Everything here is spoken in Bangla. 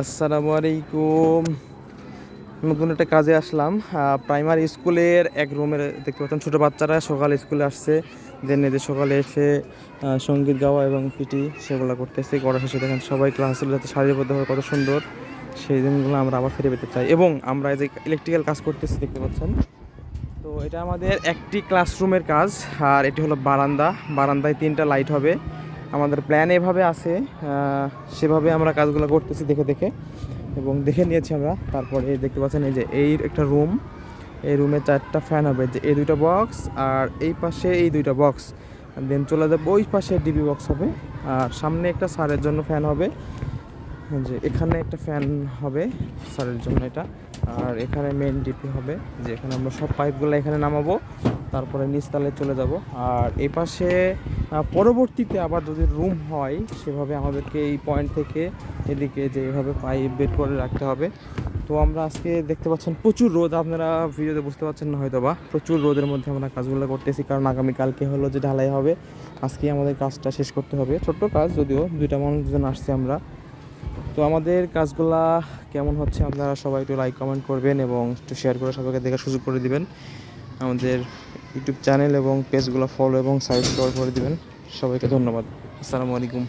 আসসালামু আলাইকুম। নতুন একটা কাজে আসলাম। প্রাইমারি স্কুলের এক রুমের দেখতে পাচ্ছেন ছোটো বাচ্চারা সকালে স্কুলে আসছে। দেন এদের সকালে এসে সংগীত গাওয়া এবং পিটি সেগুলো করতেছে। করার শেষে দেখেন সবাই ক্লাসগুলো যাতে সারিবদ্ধভাবে কত সুন্দর। সেই দিনগুলো আমরা আবার ফিরে পেতে চাই। এবং আমরা এই যে ইলেকট্রিক্যাল কাজ করতেছি, দেখতে পাচ্ছেন। তো এটা আমাদের একটি ক্লাসরুমের কাজ। আর এটি হলো বারান্দা। বারান্দায় তিনটা লাইট হবে। আমাদের প্ল্যান এভাবে আছে সেভাবে আমরা কাজগুলো করতেছি দেখে দেখে। এবং দেখে নিয়েছি আমরা, তারপরে দেখতে পাচ্ছেন এই যে এই একটা রুম এই রুমে চারটা ফ্যান হবে, যে এই দুইটা বক্স আর এই পাশে এই দুইটা বক্স দেন চলে যাবে, ওই পাশে ডিবি বক্স হবে, আর সামনে একটা সারের জন্য ফ্যান হবে। যে এখানে একটা ফ্যান হবে, স্যারের জন্য এটা। আর এখানে মেন ডিপি হবে, যে এখানে আমরা সব পাইপগুলো এখানে নামাবো। তারপরে নিচতলায় চলে যাব। আর এই পাশে পরবর্তীতে আবার যদি রুম হয়, সেভাবে আমাদেরকে এই পয়েন্ট থেকে এদিকে যে এভাবে পাইপ বের করে রাখতে হবে। তো আমরা আজকে দেখতে পাচ্ছেন প্রচুর রোদ। আপনারা ভিডিওতে বুঝতে পারছেন না হয়তো বা প্রচুর রোদের মধ্যে আমরা কাজগুলো করতেছি, কারণ আগামীকালকে হলো যে ঢালাই হবে আজকে আমাদের কাজটা শেষ করতে হবে। ছোট্ট কাজ যদিও, দুইটা মানুষজন আসছে আমরা। তো আমাদের কাজগুলা কেমন হচ্ছে আপনারা সবাই একটু লাইক কমেন্ট করবেন এবং একটু শেয়ার করে সবাইকে দেখার সুযোগ করে দিবেন। আমাদের ইউটিউব চ্যানেল এবং পেজগুলো ফলো এবং সাবস্ক্রাইব করে দেবেন। সবাইকে ধন্যবাদ। আসসালামু আলাইকুম।